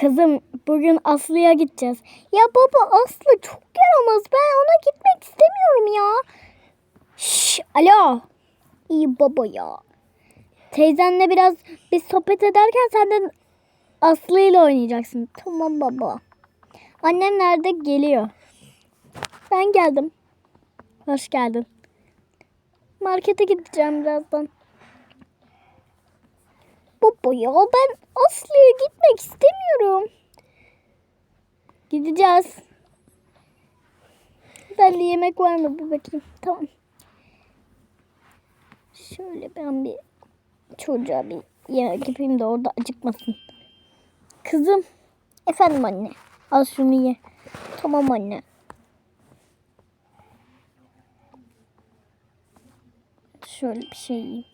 Kızım bugün Aslı'ya gideceğiz. Ya baba Aslı çok yaramaz. Ben ona gitmek istemiyorum ya. Şş, alo. İyi baba ya. Teyzenle biraz biz sohbet ederken sen de Aslı ile oynayacaksın. Tamam baba. Annem nerede? Geliyor. Ben geldim. Hoş geldin. Markete gideceğim birazdan. Baba ya ben Aslı'ya gitmek istemiyorum. Gideceğiz. Belli yemek var mı bir bakayım. Tamam. Şöyle ben bir çocuğa bir yemek yapayım da orada acıkmasın. Kızım. Efendim anne. Al şunu ye. Tamam anne. Şöyle bir şey yiyeyim.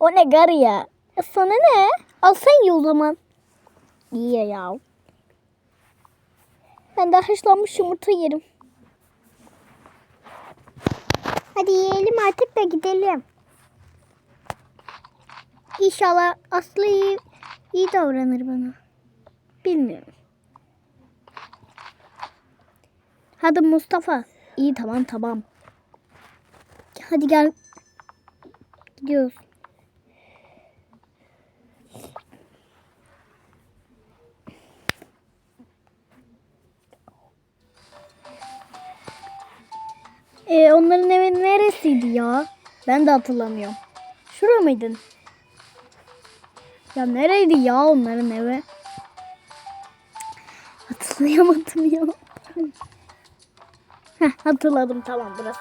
O ne garı ya? E sana ne? Al sen ye o zaman. İyi ya ya. Ben de haşlanmış yumurta yerim. Hadi yiyelim artık da gidelim. İnşallah Aslı iyi, iyi davranır bana. Bilmiyorum. Hadi Mustafa. İyi tamam tamam. Hadi gel. Gidiyoruz. Ee, onların evi neresiydi ya? Ben de hatırlamıyorum. Şura mıydın? Ya nereydi ya onların evi? Hatırlayamadım ya. Heh, hatırladım tamam burası.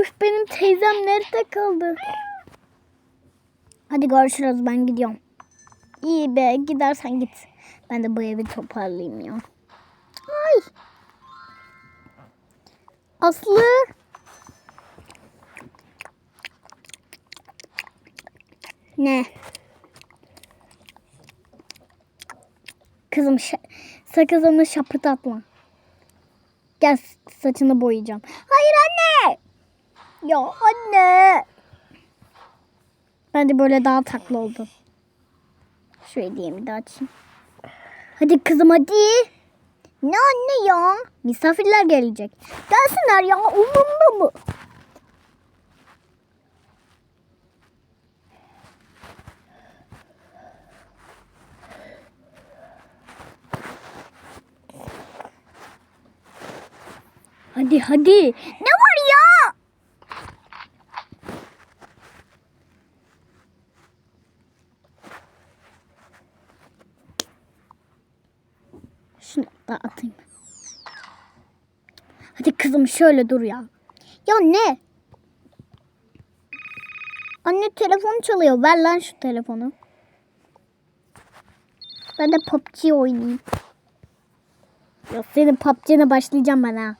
Üf benim teyzem nerede kaldı? Hadi görüşürüz ben gidiyorum. İyi be gidersen git. Ben de bu evi toparlayayım ya. Ay. Aslı. Ne? Kızım sakızımı şapırdatma. Gel saçını boyayacağım. Hayır anne. Ya anne. Bence böyle daha tatlı oldu. Şu hediyemi de açayım. Hadi kızım hadi. Ne anne ya? Misafirler gelecek. Gelsinler ya umurumda mı? Hadi hadi. Ne var ya? Şunu da atayım. Hadi kızım şöyle dur ya. Ya ne? Anne telefon çalıyor. Ver lan şu telefonu. Ben de PUBG oynayayım. Ya senin PUBG'ne başlayacağım ben ha.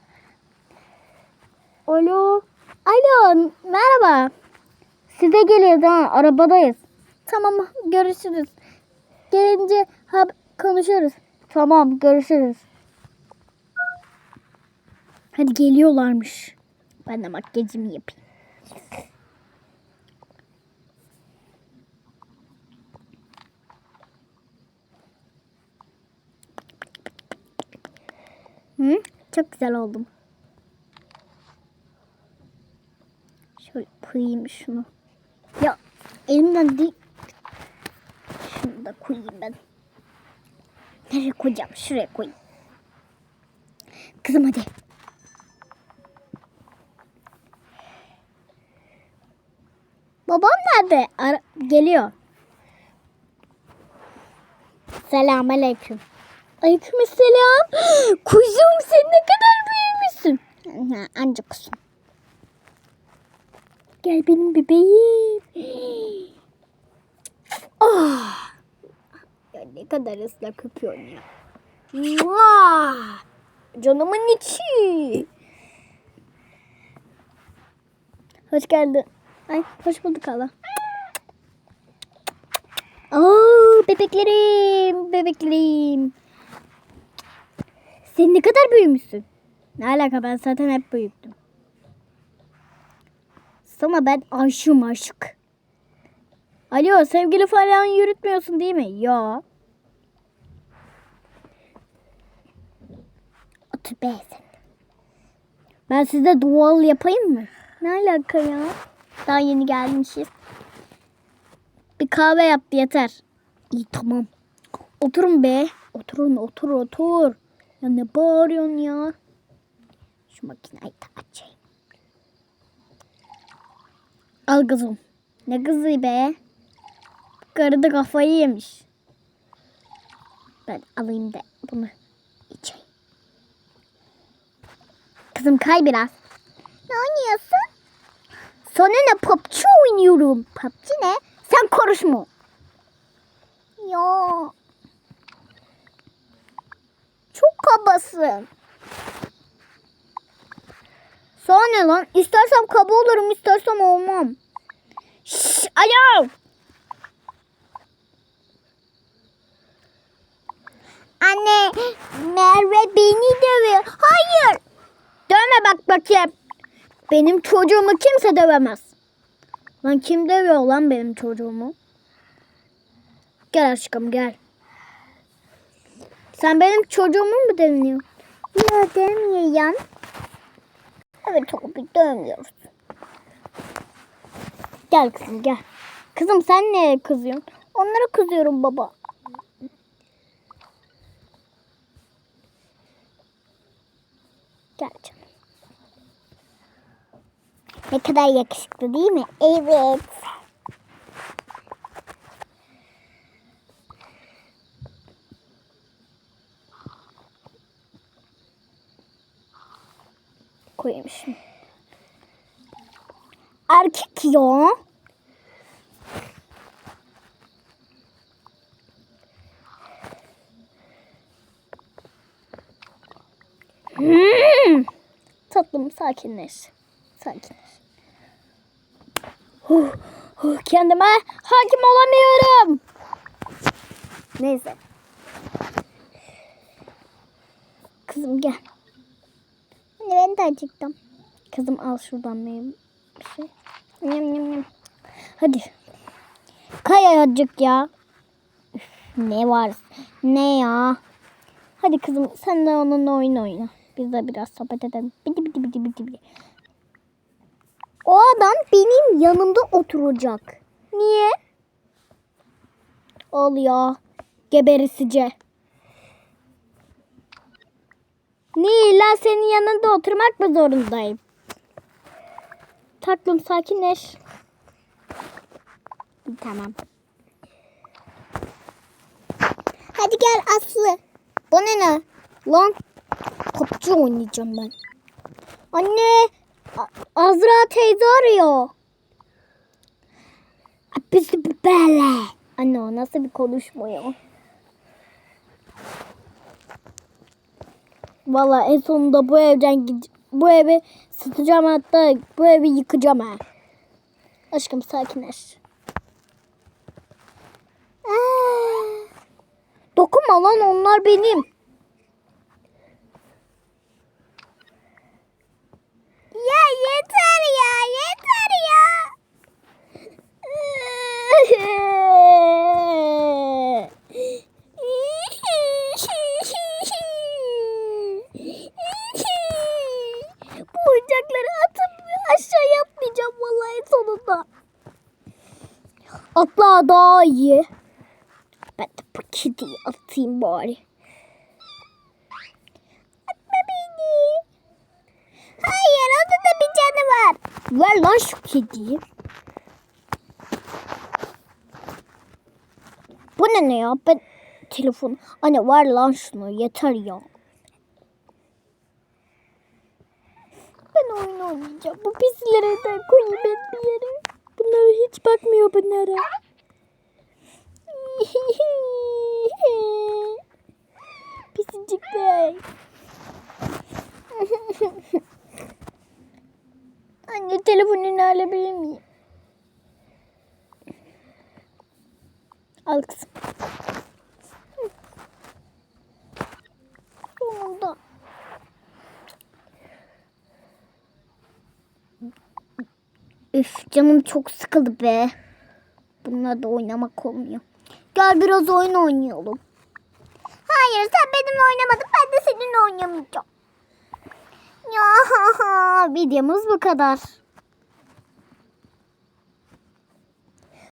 Alo. Alo. Merhaba. Size geliyoruz ha. Arabadayız. Tamam görüşürüz. Gelince ha, konuşuruz. Tamam görüşürüz. Hadi geliyorlarmış. Ben de makyajımı yapayım. Hı? Çok güzel oldum. Şöyle koyayım şunu. Ya elimden değil. Şunu da koyayım ben. Nereye koyacağım? Şuraya koyayım. Kızım hadi. Babam nerede? Ara- geliyor. Selam aleyküm. Aleyküm selam. Kuzum sen ne kadar büyümüşsün. Anca kuzum. Gel benim bebeğim. Ah. Ne kadar ıslak öpüyorsun ya. Mua! Canımın içi. Hoş geldin. Ay hoş bulduk hala. Oo bebeklerim, bebeklerim. Sen ne kadar büyümüşsün. Ne alaka ben zaten hep büyüktüm. Sana ben aşığım aşık. Alo sevgili falan yürütmüyorsun değil mi? Ya. Otur be sen. Ben size doğal yapayım mı? Ne alaka ya? Daha yeni gelmişiz. Bir kahve yap yeter. İyi tamam. Oturun be. Oturun otur otur. Ya ne bağırıyorsun ya? Şu makineyi de açayım. Al kızım. Ne kızı be? Karı da kafayı yemiş. Ben alayım da bunu Kızım kay biraz. Ne oynuyorsun? Sana ne PUBG oynuyorum. PUBG ne? Sen konuşma. Ya. Çok kabasın. Sana ne lan? İstersem kaba olurum, istersem olmam. Şşş, alo. Anne, Merve beni dövüyor. Hayır. Dövme bak bakayım. Benim çocuğumu kimse dövemez. Lan kim dövüyor lan benim çocuğumu? Gel aşkım gel. Sen benim çocuğumu mu dövüyorsun? Ya dövmüyorum. Evet abi dövmüyoruz. Gel kızım gel. Kızım sen neye kızıyorsun? Onlara kızıyorum baba. Gel canım. Ne kadar yakışıklı değil mi? Evet. Şimdi. Erkek ya. Hmm. Tatlım sakinleş. Sakinleş. Huh, huh, kendime hakim olamıyorum. Neyse. Kızım gel. Anne ben de acıktım. Kızım al şuradan benim bir şey. Yem yem yem. Hadi. Kay azıcık ya. Üf, ne var? Ne ya? Hadi kızım sen de onunla oyun oyna. Biz de biraz sohbet edelim. Bidi bidi bidi bidi bidi. O adam benim yanımda oturacak. Niye? Al ya. Geberisice. Niye illa senin yanında oturmak mı zorundayım? Tatlım sakinleş. Tamam. Hadi gel Aslı. Bana ne? Lan PUBG oynayacağım ben. Anne Azra teyze arıyor. Bizi böyle. Anne nasıl bir konuşma ya? Valla en sonunda bu evden bu evi satacağım hatta bu evi yıkacağım ha. Aşkım sakinleş. Dokunma lan onlar benim. Ya yeter ya yeter ya. Bu oyuncakları atıp aşağı yapmayacağım vallahi sonunda. Atla daha iyi. Ben de bu kediyi atayım bari. Atma beni. Hayır onun da bir canı var. Ver lan şu kediyi. Bu ne ne ya? Ben telefon. Anne ver lan şunu yeter ya. Ben oyun oynayacağım. Bu pisleri de koyayım ben bir yere bunlara hiç bakmıyor bunlara. Pisicikler. Anne telefonunu alabilir miyim? Al kızım. Burada. Üf canım çok sıkıldı be. Bununla da oynamak olmuyor. Gel biraz oyun oynayalım. Hayır sen benimle oynamadın ben de seninle oynamayacağım. Ya videomuz bu kadar.